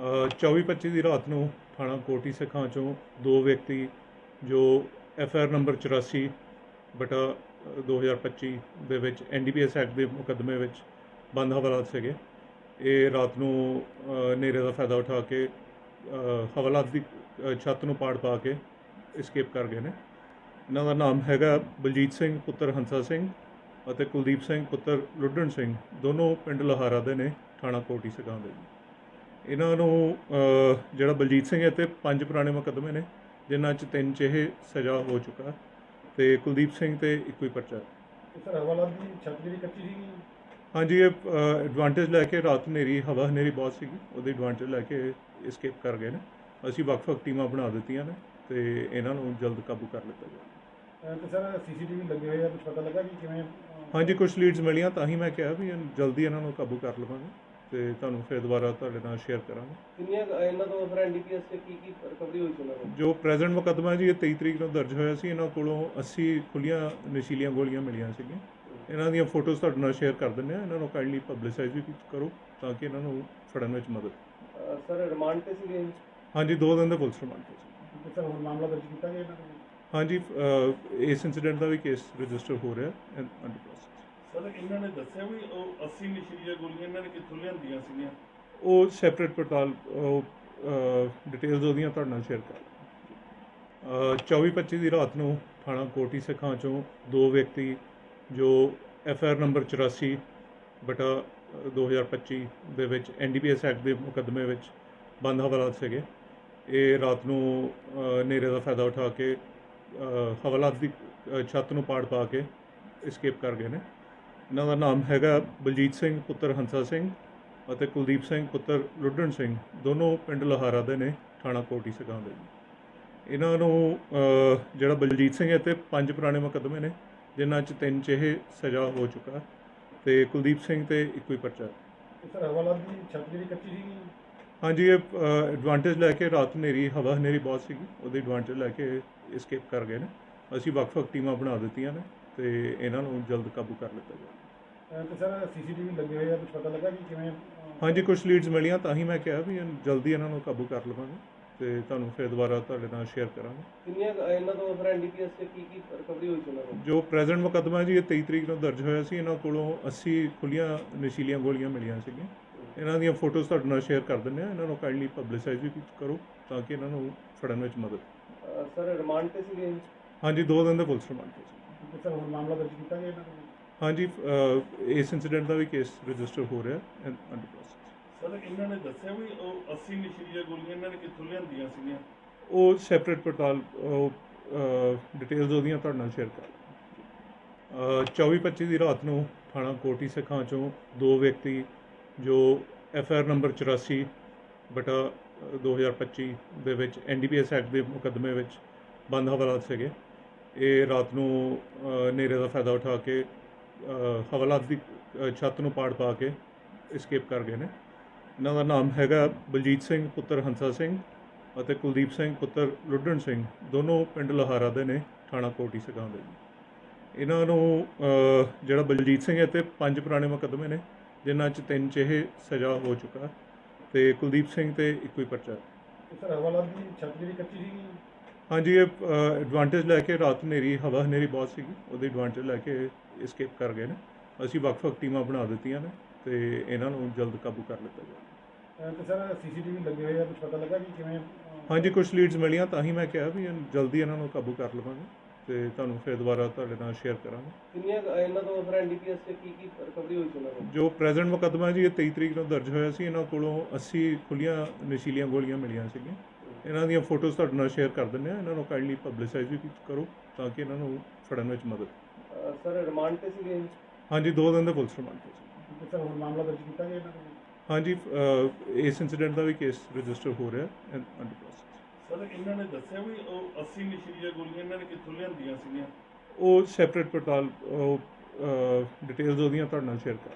24-25 ਦੀ ਰਾਤ ਨੂੰ ਥਾਣਾ ਕੋਟੀ ਸਿੱਖਾਂ ਚੋਂ ਦੋ ਵਿਅਕਤੀ ਜੋ ਐਫ ਆਰ ਨੰਬਰ 84 ਬਟਾ ਅ, 2025 ਦੇ ਵਿੱਚ ਐਨਡੀਪੀਐਸ ਐਕਟ ਦੇ ਮੁਕੱਦਮੇ ਵਿੱਚ ਬੰਦ ਹਵਾਲਾਤ ਸੀਗੇ ਇਹ ਰਾਤ ਨੂੰ ਅ, ਹਨੇਰੇ ਦਾ ਫਾਇਦਾ ਉਠਾ ਕੇ ਹਵਾਲਾਤ ਦੀ ਛੱਤ ਨੂੰ ਪਾੜ ਪਾ ਕੇ ਇਸਕੇਪ ਕਰ ਗਏ ਨੇ। ਇਹਨਾਂ ਦਾ ਨਾਮ ਹੈਗਾ ਬਲਜੀਤ ਸਿੰਘ ਪੁੱਤਰ ਹੰਸਾ ਸਿੰਘ ਅਤੇ ਕੁਲਦੀਪ ਸਿੰਘ ਪੁੱਤਰ ਲੁੱਡਣ ਸਿੰਘ। ਦੋਨੋਂ ਪਿੰਡ ਲੋਹਾਰਾ ਦੇ ਨੇ ਥਾਣਾ ਕੋਟੀ ਸਗਾਂ ਦੇ। ਇਹਨਾਂ ਨੂੰ ਜਿਹੜਾ ਬਲਜੀਤ ਸਿੰਘ ਹੈ ਤੇ ਪੰਜ ਪੁਰਾਣੇ ਮੁਕੱਦਮੇ ਨੇ ਜਿਨ੍ਹਾਂ 'ਚ ਤਿੰਨ 'ਚ ਇਹ ਸਜ਼ਾ ਹੋ ਚੁੱਕਾ ਤੇ ਕੁਲਦੀਪ ਸਿੰਘ ਤੇ ਇੱਕੋ ਹੀ ਪਰਚਾ। ਸਰ ਹਵਾਲਾ ਦੀ ਛੱਤ ਜਿਹੜੀ ਕੱਚੀ ਸੀਗੀ? ਹਾਂਜੀ ਇਹ ਐਡਵਾਂਟੇਜ ਲੈ ਕੇ ਰਾਤ ਹਨੇਰੀ ਹਵਾ ਹਨੇਰੀ ਬਹੁਤ ਸੀਗੀ ਉਹਦੀ ਐਡਵਾਂਟੇਜ ਲੈ ਕੇ escape ਕਰ ਗਏ ਨੇ। ਅਸੀਂ ਵੱਖ-ਵੱਖ ਟੀਮਾਂ ਬਣਾ ਦਿੱਤੀਆਂ ਨੇ ਤੇ ਇਹਨਾਂ ਨੂੰ ਜਲਦ ਕਾਬੂ ਕਰ ਲਿੱਤਾ ਜਾਵੇ। ਤੇ ਸਰ ਸੀਸੀਟੀਵੀ ਲੱਗੇ ਹੋਏ ਆ ਕੁਝ ਪਤਾ ਲੱਗਾ ਕਿ ਕਿਵੇਂ? ਅਹ, ਹਾਂਜੀ ਕੁਝ ਲੀਡਸ ਮਿਲੀਆਂ ਤਾਂ ਹੀ ਮੈਂ ਕਿਹਾ ਵੀ ਜਲਦੀ ਇਹਨਾਂ ਨੂੰ ਕਾਬੂ ਕਰ ਲਵਾਂਗੇ। ਤੇ ਤੁਹਾਨੂੰ ਫਿਰ ਦੁਬਾਰਾ ਤੁਹਾਡੇ ਨਾਲ ਸ਼ੇਅਰ ਕਰਾਂਗੇ। ਕਿੰਨੀਆਂ ਕੁ ਇਹਨਾਂ ਤੋਂ ਫਿਰ ਐਨਡੀਪੀਐਸ ਤੇ ਕੀ ਕੀ ਰਿਕਵਰੀ ਹੋਈ ਸੀ ਉਹਨਾਂ ਜੋ ਪ੍ਰੈਜ਼ੈਂਟ ਮੁਕੱਦਮਾ ਜੀ ਇਹ 23 ਤਰੀਕ ਨੂੰ ਦਰਜ ਹੋਇਆ ਸੀ ਇਹਨਾਂ ਕੋਲੋਂ 80 ਖੁੱਲੀਆਂ ਨਸ਼ੀਲੀਆਂ ਗੋਲੀਆਂ ਮਿਲੀਆਂ ਸੀਗੀਆਂ। ਇਹਨਾਂ ਦੀਆਂ ਫੋਟੋਜ਼ ਤੁਹਾਡੇ ਨਾਲ ਸ਼ੇਅਰ ਕਰ ਦਿੰਦੇ ਆ ਇਹਨਾਂ ਨੂੰ ਕਾਈਂਡਲੀ ਪਬਲਿਸਾਈਜ਼ ਵੀ ਕਰੋ ਤਾਂ ਕਿ ਇਹਨਾਂ ਨੂੰ ਫੜਨ ਵਿੱਚ ਮਦਦ ਅਹ ਸਰ ਰਿਮਾਂਡ ਤੇ ਸੀਗੇ ਹਾਂਜੀ ਦੋ ਦਿਨ ਦੇ ਪੁਲਿਸ ਰਿਮਾਂਡ ਤੇ ਸੀ। ਤੇ ਸਰ ਹੁਣ ਮਾਮਲਾ ਦਰਜ ਕੀਤਾ ਗਿਆ ਇਹਨਾਂ ਦੇ ਹਾਂਜੀ ਇਸ ਇਨਸੀਡੈਂਟ ਦਾ ਵੀ ਕੇਸ ਰਜਿਸਟਰ ਹੋ ਰਿਹਾ ਅੰਡਰ ਪ੍ਰੋਸੈਸ ਸਰ ਇਹਨਾਂ ਨੇ ਦੱਸਿਆ ਵੀ ਉਹ 80 ਨਸ਼ੀਲੀਆਂ ਗੋਲੀਆਂ ਇਹਨਾਂ ਨੇ ਕਿੱਥੋਂ ਲਿਆਂਦੀਆਂ ਸੀਗੀਆਂ? ਉਹ ਸੈਪਰੇਟ ਪੜਤਾਲ ਉਹ ਡਿਟੇਲਸ ਉਹਦੀਆਂ ਤੁਹਾਡੇ ਨਾਲ ਸ਼ੇਅਰ ਕਰ 24-25 ਦੀ ਰਾਤ ਨੂੰ ਥਾਣਾ ਕੋਟੀ ਸਿੱਖਾਂ ਚੋਂ ਦੋ ਵਿਅਕਤੀ ਜੋ ਐਫ ਆਰ ਨੰਬਰ 84 ਬਟਾ ਅ, 2025 ਦੇ ਵਿੱਚ ਐਨਡੀਪੀਐਸ ਐਕਟ ਦੇ ਮੁਕੱਦਮੇ ਵਿੱਚ ਬੰਦ ਹਵਾਲਾਤ ਸੀਗੇ। ਇਹ ਰਾਤ ਨੂੰ ਅ, ਦਾ ਫਾਇਦਾ ਉਠਾ ਕੇ ਹਵਾਲਾਤ ਦੀ ਛੱਤ ਨੂੰ ਪਾੜ ਪਾ ਕੇ escape ਕਰ ਗਏ ਨੇ। ਇਹਨਾਂ ਦਾ ਨਾਮ ਹੈਗਾ ਬਲਜੀਤ ਸਿੰਘ ਪੁੱਤਰ ਹੰਸਾ ਸਿੰਘ ਅਤੇ ਕੁਲਦੀਪ ਸਿੰਘ ਪੁੱਤਰ ਲੁੱਡਣ ਸਿੰਘ। ਦੋਨੋਂ ਪਿੰਡ ਲੋਹਾਰਾ ਦੇ ਨੇ ਥਾਣਾ ਕੋਟੀ ਸਗਾਂ ਦੇ। ਇਹਨਾਂ ਨੂੰ ਜਿਹੜਾ ਬਲਜੀਤ ਸਿੰਘ ਹੈ ਤੇ ਪੰਜ ਪੁਰਾਣੇ ਮੁਕੱਦਮੇ ਨੇ ਜਿਨ੍ਹਾਂ 'ਚ ਤਿੰਨ 'ਚ ਇਹ ਸਜ਼ਾ ਹੋ ਚੁੱਕਾ ਤੇ ਕੁਲਦੀਪ ਸਿੰਘ ਤੇ ਇੱਕੋ ਹੀ ਪਰਚਾ। ਹੈ। ਤੇ ਸਰ ਹਵਾਲਾ ਦੀ ਛੱਤ ਜਿਹੜੀ ਕੱਚੀ ਸੀਗੀ? ਹਾਂਜੀ ਇਹ ਐਡਵਾਂਟੇਜ ਲੈ ਕੇ ਰਾਤ ਹਨੇਰੀ ਹਵਾ ਹਨੇਰੀ ਬਹੁਤ ਸੀਗੀ ਉਹਦੀ ਐਡਵਾਂਟੇਜ ਲੈ ਕੇ escape ਕਰ ਗਏ ਨੇ। ਅਸੀਂ ਵੱਖ-ਵੱਖ ਟੀਮਾਂ ਬਣਾ ਦਿੱਤੀਆਂ ਨੇ ਤੇ ਇਹਨਾਂ ਨੂੰ ਜਲਦ ਕਾਬੂ ਕਰ ਲਿੱਤਾ ਜਾਵੇ। ਤੇ ਸਰ ਸੀਸੀਟੀਵੀ ਲੱਗੇ ਹੋਏ ਆ ਕੁਝ ਪਤਾ ਲੱਗਾ ਕਿ ਕਿਵੇਂ ਅਹ, ਹਾਂਜੀ ਕੁਝ ਲੀਡਸ ਮਿਲੀਆਂ ਤਾਂ ਹੀ ਮੈਂ ਕਿਹਾ ਵੀ ਜਲਦੀ ਇਹਨਾਂ ਨੂੰ ਕਾਬੂ ਕਰ ਲਵਾਂਗੇ ਤੇ ਤੁਹਾਨੂੰ ਫਿਰ ਦੁਬਾਰਾ ਤੁਹਾਡੇ ਨਾਲ ਸ਼ੇਅਰ ਕਰਾਂਗੇ। ਕਿੰਨੀਆਂ ਕੁ ਇਹਨਾਂ ਤੋਂ ਫਿਰ ਐਨਡੀਪੀਐਸ ਤੇ ਕੀ ਕੀ ਰਿਕਵਰੀ ਹੋਈ ਸੀ ਉਹਨਾਂ ਕੋਲ? ਜੋ ਪ੍ਰੈਜ਼ੈਂਟ ਮੁਕੱਦਮਾ ਜੀ ਇਹ 23 ਤਰੀਕ ਨੂੰ ਦਰਜ ਹੋਇਆ ਸੀ ਇਹਨਾਂ ਕੋਲੋਂ 80 ਖੁੱਲੀਆਂ ਨਸ਼ੀਲੀਆਂ ਗੋਲੀਆਂ ਮਿਲੀਆਂ ਸੀਗੀਆਂ। ਇਹਨਾਂ ਦੀਆਂ ਫੋਟੋਜ਼ ਤੁਹਾਡੇ ਨਾਲ ਸ਼ੇਅਰ ਕਰ ਦਿੰਦੇ ਆ ਇਹਨਾਂ ਨੂੰ ਕਾਈਂਡਲੀ ਪਬਲਿਸਾਈਜ਼ ਵੀ ਕਰੋ ਤਾਂ ਕਿ ਇਹਨਾਂ ਨੂੰ ਫੜਨ ਵਿੱਚ ਮਦਦ। ਸਰ ਰਿਮਾਂਡ ਤੇ ਸੀਗੇ ਹਾਂਜੀ ਦੋ ਦਿਨ ਦੇ ਪੁਲਿਸ ਰਿਮਾਂਡ ਤੇ ਸੀ। ਸਰ ਹੁਣ ਮਾਮਲਾ ਦਰਜ ਕੀਤਾ ਗਿਆ ਇਹਨਾਂ ਦੇ ਹਾਂਜੀ ਇਸ ਇਨਸੀਡੈਂਟ ਦਾ ਵੀ ਕੇਸ ਰਜਿਸਟਰ ਹੋ ਰਿਹਾ ਹੈ ਅੰਡਰ ਪ੍ਰੋਸੈਸ ਸਰ ਇਹਨਾਂ ਨੇ ਦੱਸਿਆ ਵੀ ਉਹ 80 ਨਸ਼ੀਲੀਆਂ ਗੋਲੀਆਂ ਇਹਨਾਂ ਨੇ ਕਿੱਥੋਂ ਲਿਆਂਦੀਆਂ ਸੀਗੀਆਂ? ਉਹ ਸੈਪਰੇਟ ਪੜਤਾਲ ਡਿਟੇਲਸ ਉਹਦੀਆਂ ਤੁਹਾਡੇ ਨਾਲ ਸ਼ੇਅਰ ਕਰ 24-25 ਦੀ ਰਾਤ ਨੂੰ ਥਾਣਾ ਕੋਟੀ ਸਿੱਖਾਂ ਚੋਂ ਦੋ ਵਿਅਕਤੀ ਜੋ ਐਫ ਆਰ ਨੰਬਰ 84 ਬਟਾ ਅ, 2025 ਦੇ ਵਿੱਚ ਐਨਡੀਪੀਐਸ ਐਕਟ ਦੇ ਮੁਕੱਦਮੇ ਵਿੱਚ ਬੰਦ ਹਵਾਲਾਤ ਸੀਗੇ। ਇਹ ਰਾਤ ਨੂੰ ਅ, ਹਨੇਰੇ ਦਾ ਫਾਇਦਾ ਉਠਾ ਕੇ ਹਵਾਲਾਤ ਦੀ ਛੱਤ ਨੂੰ ਪਾੜ ਪਾ ਕੇ escape ਕਰ ਗਏ ਨੇ। ਇਹਨਾਂ ਦਾ ਨਾਮ ਹੈਗਾ ਬਲਜੀਤ ਸਿੰਘ, ਪੁੱਤਰ ਹੰਸਾ ਸਿੰਘ ਅਤੇ ਕੁਲਦੀਪ ਸਿੰਘ, ਪੁੱਤਰ ਲੁੱਡਣ ਸਿੰਘ। ਦੋਨੋਂ ਪਿੰਡ ਲੋਹਾਰਾ ਦੇ ਨੇ, ਥਾਣਾ ਕੋਟੀ ਸਗਾਂ ਦੇ। ਇਹਨਾਂ ਨੂੰ ਜਿਹੜਾ ਬਲਜੀਤ ਸਿੰਘ ਹੈ ਤੇ ਪੰਜ ਪੁਰਾਣੇ ਮੁਕੱਦਮੇ ਨੇ, ਜਿਨ੍ਹਾਂ 'ਚ ਤਿੰਨ ਚਿਹੇ ਸਜ਼ਾ ਹੋ ਚੁੱਕਾ ਤੇ ਕੁਲਦੀਪ ਸਿੰਘ ਤੇ ਇੱਕੋ ਹੀ ਪਰਚਾ। ਸਰ, ਹਵਾਲਾ ਦੀ ਛੱਤ ਜਿਹੜੀ ਕੱਚੀ ਸੀਗੀ ਹਾਂਜੀ ਇਹ ਐਡਵਾਂਟੇਜ ਲੈ ਕੇ ਰਾਤ ਹਨੇਰੀ ਹਵਾ ਹਨੇਰੀ ਬਹੁਤ ਸੀਗੀ ਉਹਦੀ ਐਡਵਾਂਟੇਜ ਲੈ ਕੇ escape ਕਰ ਗਏ ਨੇ। ਅਸੀਂ ਵੱਖ-ਵੱਖ ਟੀਮਾਂ ਬਣਾ ਦਿੱਤੀਆਂ ਨੇ ਤੇ ਇਹਨਾਂ ਨੂੰ ਜਲਦ ਕਾਬੂ ਕਰ ਲਿੱਤਾ ਜਾਵੇ। ਤੇ ਸਰ ਸੀਸੀਟੀਵੀ ਲੱਗੇ ਹੋਏ ਆ ਕੁਝ ਪਤਾ ਲੱਗਾ ਕਿ ਕਿਵੇਂ? ਅਹ, ਹਾਂਜੀ ਕੁਝ ਲੀਡਸ ਮਿਲੀਆਂ ਤਾਂ ਹੀ ਮੈਂ ਕਿਹਾ ਵੀ ਇਹ ਜਲਦੀ ਇਹਨਾਂ ਨੂੰ ਕਾਬੂ ਕਰ ਲਵਾਂਗੇ ਤੇ ਤੁਹਾਨੂੰ ਫਿਰ ਦੁਬਾਰਾ ਤੁਹਾਡੇ ਨਾਲ ਸ਼ੇਅਰ ਕਰਾਂਗੇ। ਕਿੰਨੀਆਂ ਕੁ ਇਹਨਾਂ ਤੋਂ ਫਿਰ ਐਨਡੀਪੀਐਸ ਤੇ ਕੀ ਕੀ ਰਿਕਵਰੀ ਹੋਈ ਸੀ ਉਹਨਾਂ ਕੋਲ? ਜੋ ਪ੍ਰੈਜ਼ੈਂਟ ਮੁਕੱਦਮਾ ਜੀ ਇਹ 23 ਤਰੀਕ ਨੂੰ ਦਰਜ ਹੋਇਆ ਸੀ ਇਹਨਾਂ ਕੋਲੋਂ 80 ਖੁੱਲੀਆਂ ਨਸ਼ੀਲੀਆਂ ਗੋਲੀਆਂ ਮਿਲੀਆਂ ਸੀਗੀਆਂ। ਇਹਨਾਂ ਦੀਆਂ ਫੋਟੋਜ਼ ਤੁਹਾਡੇ ਨਾਲ ਸ਼ੇਅਰ ਕਰ ਦਿੰਦੇ ਆ ਇਹਨਾਂ ਨੂੰ ਕਾਈਂਡਲੀ ਪਬਲਿਸਾਈਜ਼ ਵੀ ਕਰੋ ਤਾਂ ਕਿ ਇਹਨਾਂ ਨੂੰ ਫੜਨ ਵਿੱਚ ਮਦਦ ਸਰ ਰਿਮਾਂਡ ਤੇ ਸੀਗੇ ਹਾਂਜੀ ਦੋ ਦਿਨ ਦੇ ਪੁਲਿਸ ਰਿਮਾਂਡ ਤੇ ਸੀ। ਸਰ ਹੁਣ ਮਾਮਲਾ ਦਰਜ ਕੀਤਾ ਗਿਆ ਇਹਨਾਂ ਦੇ ਹਾਂਜੀ ਇਸ ਇਨਸੀਡੈਂਟ ਦਾ ਵੀ ਕੇਸ ਰਜਿਸਟਰ ਹੋ ਰਿਹਾ ਹੈ ਅੰਡਰ ਪ੍ਰੋਸੈਸ ਸਰ ਇਹਨਾਂ ਨੇ ਦੱਸਿਆ ਵੀ ਉਹ 80 ਨਸ਼ੀਲੀਆਂ ਗੋਲੀਆਂ ਇਹਨਾਂ ਨੇ ਕਿੱਥੋਂ ਲਿਆਂਦੀਆਂ ਸੀਗੀਆਂ? ਉਹ ਸੈਪਰੇਟ ਪੜਤਾਲ ਡਿਟੇਲਸ ਉਹਦੀਆਂ ਤੁਹਾਡੇ ਨਾਲ ਸ਼ੇਅਰ ਕਰ